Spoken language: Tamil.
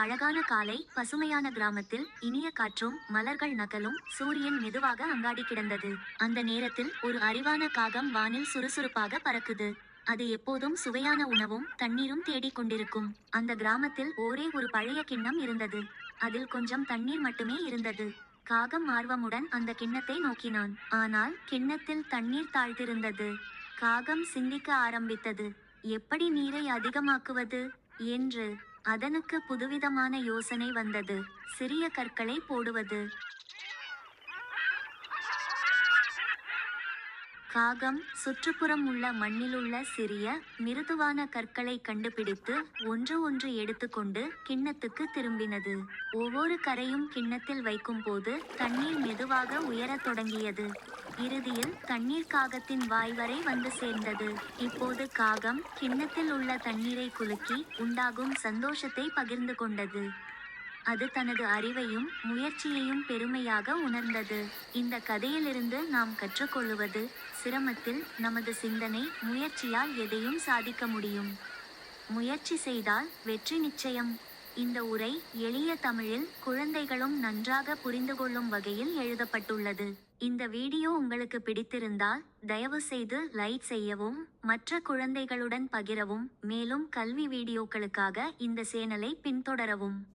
அழகான காலை பசுமையான கிராமத்தில் இனிய காற்றும் மலர்கள் நகலும் சூரியன் மெதுவாக அங்காடி கிடந்தது. அந்த நேரத்தில் ஒரு அறிவான காகம் வானில் சுறுசுறுப்பாக பறக்குது. அது எப்போதும் சுவையான உணவும் தண்ணீரும் தேடிக் கொண்டிருக்கும். அந்த கிராமத்தில் ஒரே ஒரு பழைய கிண்ணம் இருந்தது. அதில் கொஞ்சம் தண்ணீர் மட்டுமே இருந்தது. காகம் ஆர்வமுடன் அந்த கிண்ணத்தை நோக்கினான். ஆனால் கிண்ணத்தில் தண்ணீர் தாழ்த்திருந்தது காகம் சிந்திக்க ஆரம்பித்தது. எப்படி நீரை அதிகமாக்குவது என்று அதனுக்கு புதுவிதமான யோசனை வந்தது. சிறிய கற்களை போடுவது. காகம் சுற்றுப்புறம் உள்ள மண்ணிலுள்ள சிறிய மிருதுவான கற்களை கண்டுபிடித்து ஒன்று ஒன்று எடுத்துக்கொண்டு கிண்ணத்துக்கு திரும்பினது. ஒவ்வொரு கரையும் கிண்ணத்தில் வைக்கும்போது தண்ணீர் மெதுவாக உயரத் தொடங்கியது. இறுதியில் தண்ணீர் காகத்தின் வாய் வரை வந்து சேர்ந்தது. இப்போது காகம் கிண்ணத்தில் உள்ள தண்ணீரை குலுக்கி உண்டாகும் சந்தோஷத்தை பகிர்ந்து கொண்டது. அது தனது அறிவையும் முயற்சியையும் பெருமையாக உணர்ந்தது. இந்த கதையிலிருந்து நாம் கற்றுக்கொள்வது சிரமத்தில் நமது சிந்தனை முயற்சியால் எதையும் சாதிக்க முடியும். முயற்சி செய்தால் வெற்றி நிச்சயம். இந்த உரை எளிய தமிழில் குழந்தைகளும் நன்றாக புரிந்து கொள்ளும் வகையில் எழுதப்பட்டுள்ளது. இந்த வீடியோ உங்களுக்கு பிடித்திருந்தால் தயவு செய்து லைக் செய்யவும் மற்ற குழந்தைகளுடன் பகிரவும் மேலும் கல்வி வீடியோக்களுக்காக இந்த சேனலை பின்தொடரவும்.